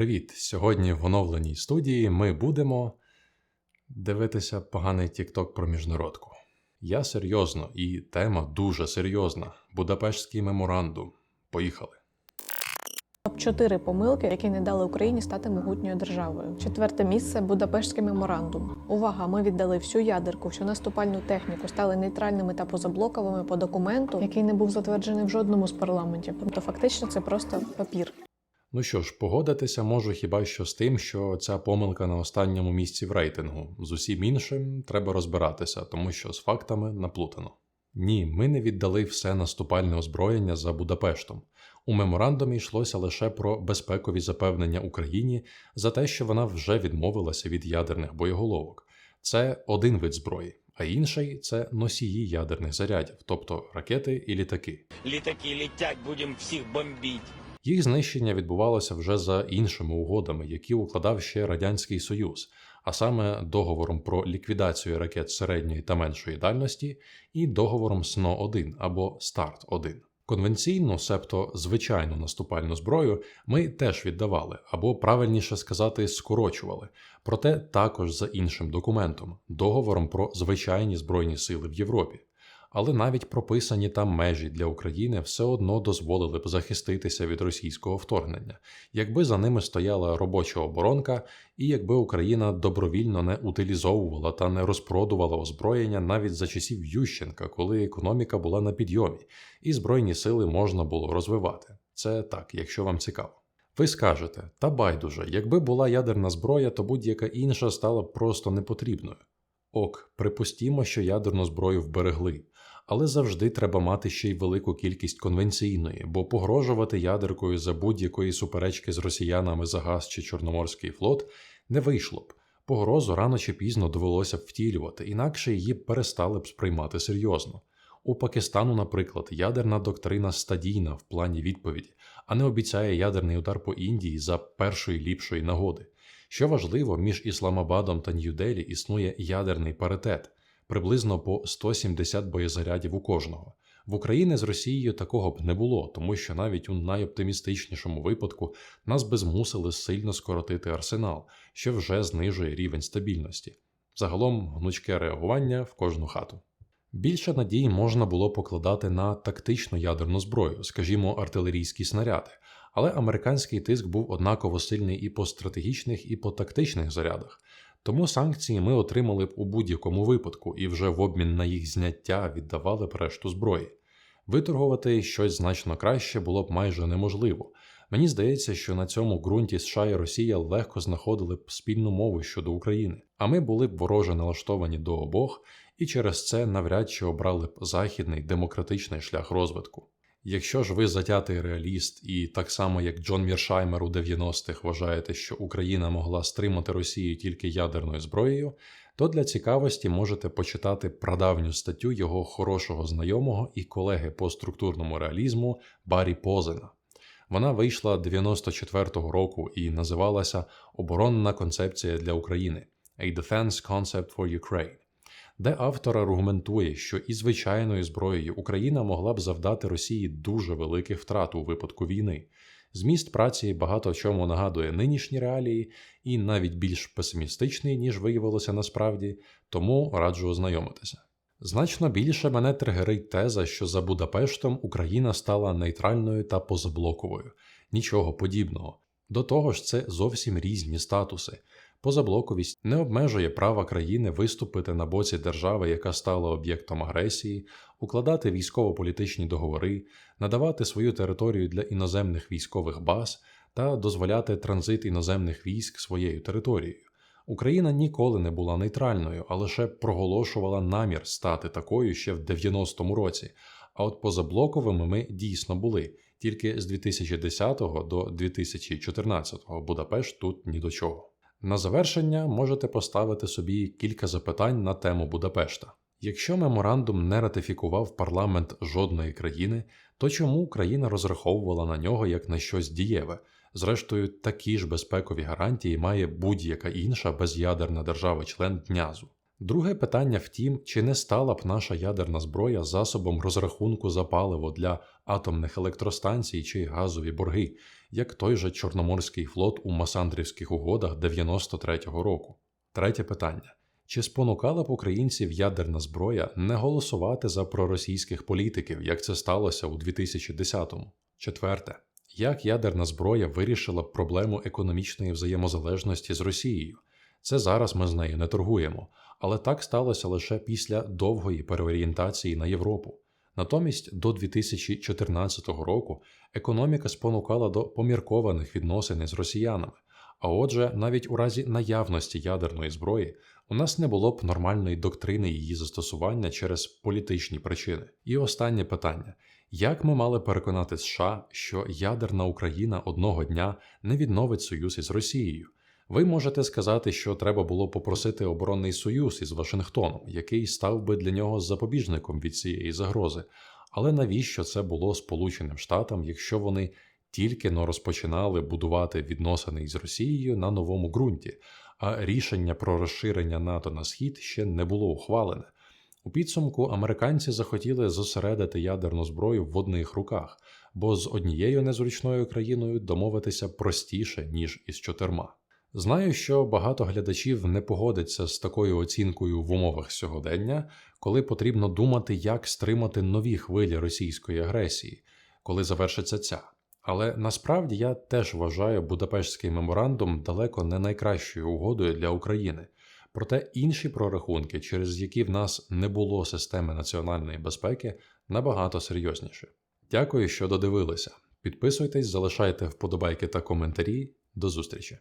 привіт! Сьогодні в оновленій студії ми будемо дивитися поганий тікток про міжнародку. Я серйозно, і тема дуже серйозна. Будапештський меморандум. Поїхали. 4 помилки, які не дали Україні стати могутньою державою. Четверте місце Будапештський меморандум. Увага! Ми віддали всю ядерку, всю наступальну техніку, стали нейтральними та позаблоковими по документу, який не був затверджений в жодному з парламентів. Тобто, фактично, це просто папір. Ну що ж, погодитися можу хіба що з тим, що ця помилка на останньому місці в рейтингу. З усім іншим треба розбиратися, тому що з фактами наплутано. Ні, ми не віддали все наступальне озброєння за Будапештом. У меморандумі йшлося лише про безпекові запевнення Україні за те, що вона вже відмовилася від ядерних боєголовок. Це один вид зброї, а інший це носії ядерних зарядів, тобто ракети і літаки. Літаки летять, будемо всіх бомбити. Їх знищення відбувалося вже за іншими угодами, які укладав ще Радянський Союз, а саме договором про ліквідацію ракет середньої та меншої дальності і договором СНО 1 або Старт 1 Конвенційну, себто звичайну наступальну зброю, ми теж віддавали, або правильніше сказати, скорочували, проте також за іншим документом договором про звичайні збройні сили в Європі але навіть прописані там межі для України все одно дозволили б захиститися від російського вторгнення, якби за ними стояла робоча оборонка, і якби Україна добровільно не утилізовувала та не розпродувала озброєння навіть за часів Ющенка, коли економіка була на підйомі, і збройні сили можна було розвивати. Це так, якщо вам цікаво. Ви скажете, та байдуже, якби була ядерна зброя, то будь-яка інша стала б просто непотрібною. Ок, припустімо, що ядерну зброю вберегли, але завжди треба мати ще й велику кількість конвенційної, бо погрожувати ядеркою за будь-якої суперечки з росіянами за газ чи Чорноморський флот не вийшло б. Погрозу рано чи пізно довелося б втілювати, інакше її перестали б сприймати серйозно. У Пакистану, наприклад, ядерна доктрина стадійна в плані відповіді, а не обіцяє ядерний удар по Індії за першої ліпшої нагоди. Що важливо, між Ісламабадом та Нью-Делі існує ядерний паритет приблизно по 170 боєзарядів у кожного. В Україні з Росією такого б не було, тому що навіть у найоптимістичнішому випадку нас би змусили сильно скоротити арсенал, що вже знижує рівень стабільності. Загалом гнучке реагування в кожну хату. Більше надій можна було покладати на тактичну ядерну зброю, скажімо, артилерійські снаряди, але американський тиск був однаково сильний і по стратегічних, і по тактичних зарядах. Тому санкції ми отримали б у будь-якому випадку і вже в обмін на їх зняття віддавали б решту зброї. Виторгувати щось значно краще було б майже неможливо. Мені здається, що на цьому ґрунті США і Росія легко знаходили б спільну мову щодо України, а ми були б вороже налаштовані до обох і через це навряд чи обрали б західний демократичний шлях розвитку. Якщо ж ви затятий реаліст, і так само як Джон Міршаймер у 90-х вважаєте, що Україна могла стримати Росію тільки ядерною зброєю, то для цікавості можете почитати прадавню статтю його хорошого знайомого і колеги по структурному реалізму Барі Позена. Вона вийшла 94-го року і називалася Оборонна концепція для України A Defense Concept for Ukraine де автор аргументує, що і звичайною зброєю Україна могла б завдати Росії дуже великих втрат у випадку війни. Зміст праці багато чому нагадує нинішні реалії, і навіть більш песимістичний, ніж виявилося насправді, тому раджу ознайомитися. Значно більше мене тригерить теза, що за Будапештом Україна стала нейтральною та позаблоковою. Нічого подібного. До того ж, це зовсім різні статуси. Позаблоковість не обмежує права країни виступити на боці держави, яка стала об'єктом агресії, укладати військово-політичні договори, надавати свою територію для іноземних військових баз та дозволяти транзит іноземних військ своєю територією. Україна ніколи не була нейтральною, а лише проголошувала намір стати такою ще в 90-му році. А от позаблоковими ми дійсно були. Тільки з 2010 до 2014 Будапешт тут ні до чого. На завершення можете поставити собі кілька запитань на тему Будапешта. Якщо меморандум не ратифікував парламент жодної країни, то чому Україна розраховувала на нього як на щось дієве? Зрештою, такі ж безпекові гарантії має будь-яка інша безядерна держава-член днязу. Друге питання втім, чи не стала б наша ядерна зброя засобом розрахунку за паливо для атомних електростанцій чи газові борги, як той же Чорноморський флот у Масандрівських угодах 93-го року. Третє питання. Чи спонукала б українців ядерна зброя не голосувати за проросійських політиків, як це сталося у 2010-му? Четверте. Як ядерна зброя вирішила б проблему економічної взаємозалежності з Росією? Це зараз ми з нею не торгуємо, але так сталося лише після довгої переорієнтації на Європу. Натомість до 2014 року економіка спонукала до поміркованих відносин із росіянами. А отже, навіть у разі наявності ядерної зброї у нас не було б нормальної доктрини її застосування через політичні причини. І останнє питання: як ми мали переконати США, що ядерна Україна одного дня не відновить союз із Росією? Ви можете сказати, що треба було попросити оборонний союз із Вашингтоном, який став би для нього запобіжником від цієї загрози. Але навіщо це було Сполученим Штатам, якщо вони тільки но розпочинали будувати відносини із Росією на новому ґрунті, а рішення про розширення НАТО на схід ще не було ухвалене. У підсумку американці захотіли зосередити ядерну зброю в одних руках, бо з однією незручною країною домовитися простіше ніж із чотирма. Знаю, що багато глядачів не погодиться з такою оцінкою в умовах сьогодення, коли потрібно думати, як стримати нові хвилі російської агресії, коли завершиться ця. Але насправді я теж вважаю Будапештський меморандум далеко не найкращою угодою для України. Проте інші прорахунки, через які в нас не було системи національної безпеки, набагато серйозніші. Дякую, що додивилися. Підписуйтесь, залишайте вподобайки та коментарі. До зустрічі!